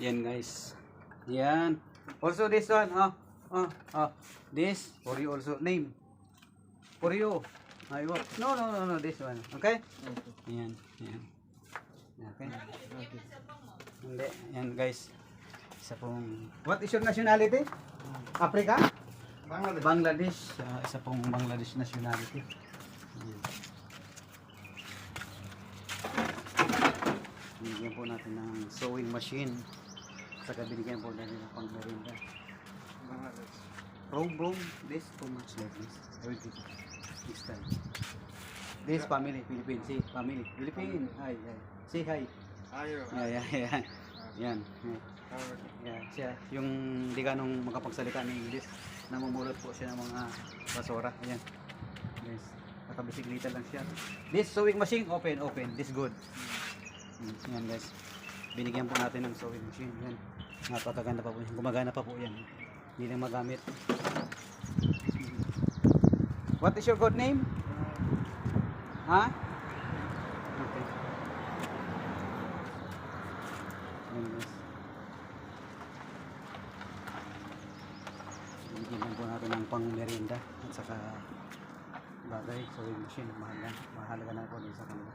Yan guys. Yan. Also this one. Oh. Oh. Oh. This for you also name. For you. I want. No, no, no, no. This one. Okay? Yan. Yan. Okay. Hindi. Yan guys. Isa pong... What is your nationality? Africa? Bangladesh. Bangladesh. Ah, isa pong Bangladesh nationality. Yan. Binigyan po natin ng sewing machine. Saka binigyan po natin ng pang merinda. Bangladesh. Bro, bro, this too much like this. I will give it next time. This family, Philippine. See, family. Philippine. Hi, hi. Say hi. Ayo. Yeah, yeah, yeah. Yan. Yeah. Siya. Yung di ganong makapagsalita ng English, namumulot po siya ng mga basura. Ayan. Yes. Nakabisiklita lang siya. This sewing machine, open, open. This good. Mm, Yan guys. Binigyan po natin ng sewing machine. Yan. Napakaganda pa po yan. Gumagana pa po yan. Hindi lang magamit. What is your good name? Ha? Guys. Binigyan lang po natin ng pang merienda at saka bagay sewing machine. Mahal na. Mahalaga na po din sa kanila.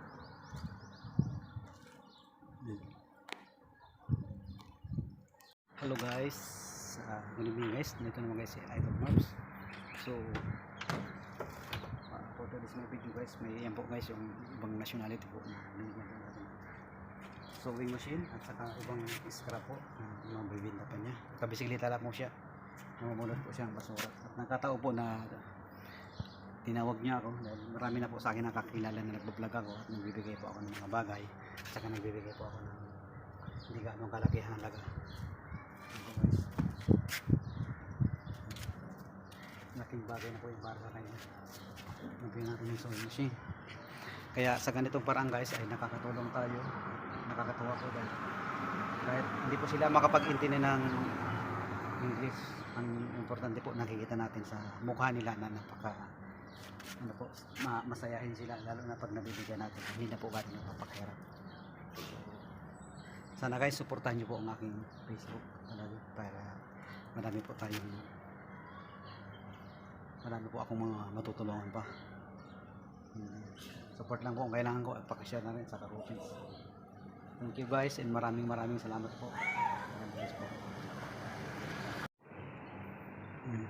Yan. Hello guys. Uh, good evening guys. Dito naman guys si Idol Marbs. So, uh, for today's my video guys, may yan po guys yung ibang nationality po na binigyan natin. Sewing machine at saka ibang scrap po na mga bibinta pa niya. Kabisiklita lang po siya. Namumulot po siya ng basura. At nagkatao po na tinawag niya ako dahil marami na po sa akin nakakilala na nagbablog ako at nagbibigay po ako ng mga bagay at saka nagbibigay po ako ng hindi gaano kalaki ang halaga. Ito guys. Laking bagay na po yung para sa kanya. Nabigyan natin yung sewing machine. Kaya sa ganitong parang guys ay nakakatulong tayo. Nakakatuwa po dahil kahit hindi po sila makapag-intindi ng English. Ang importante po nakikita natin sa mukha nila na napaka ano po, ma masayahin sila lalo na pag nabibigyan natin. Hindi na po gaano napapakahirap. Sana guys, suportahan niyo po ang aking Facebook para marami po tayong marami po akong mga matutulungan pa. Hmm. Support lang po kung kailangan ko at pakishare na rin sa ka-coaching. Thank you guys and maraming maraming salamat po. Maraming guys po. Hmm.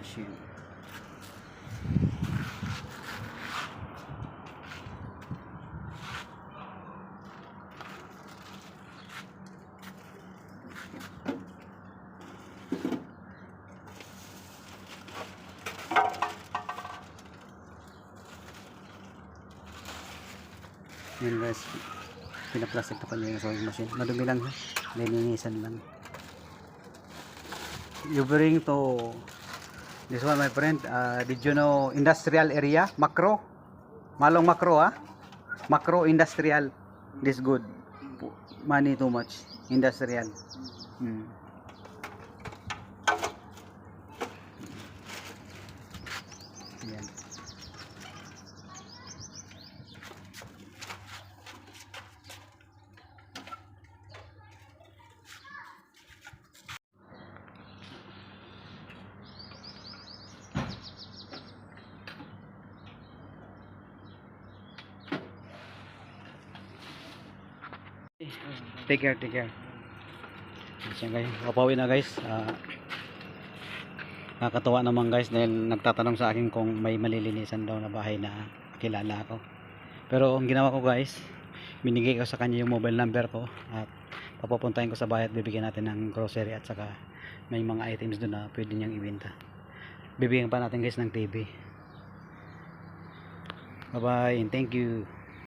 Machine. Yan guys, pinaplastic na pa niya yung sewing machine. Madumi lang ha, linisan lang. You bring to this one my friend, uh, did you know industrial area, macro? Malong macro ah, macro industrial, this good. Money too much, industrial. Hmm. Yan. Take care, take care. Siya guys, kapawi na guys. Ah, nakakatuwa naman guys dahil nagtatanong sa akin kung may malilinisan daw na bahay na kilala ako. Pero ang ginawa ko guys, binigay ko sa kanya yung mobile number ko at papupuntahin ko sa bahay at bibigyan natin ng grocery at saka may mga items doon na pwede niyang ibenta. Bibigyan pa natin guys ng TV. Bye bye and thank you.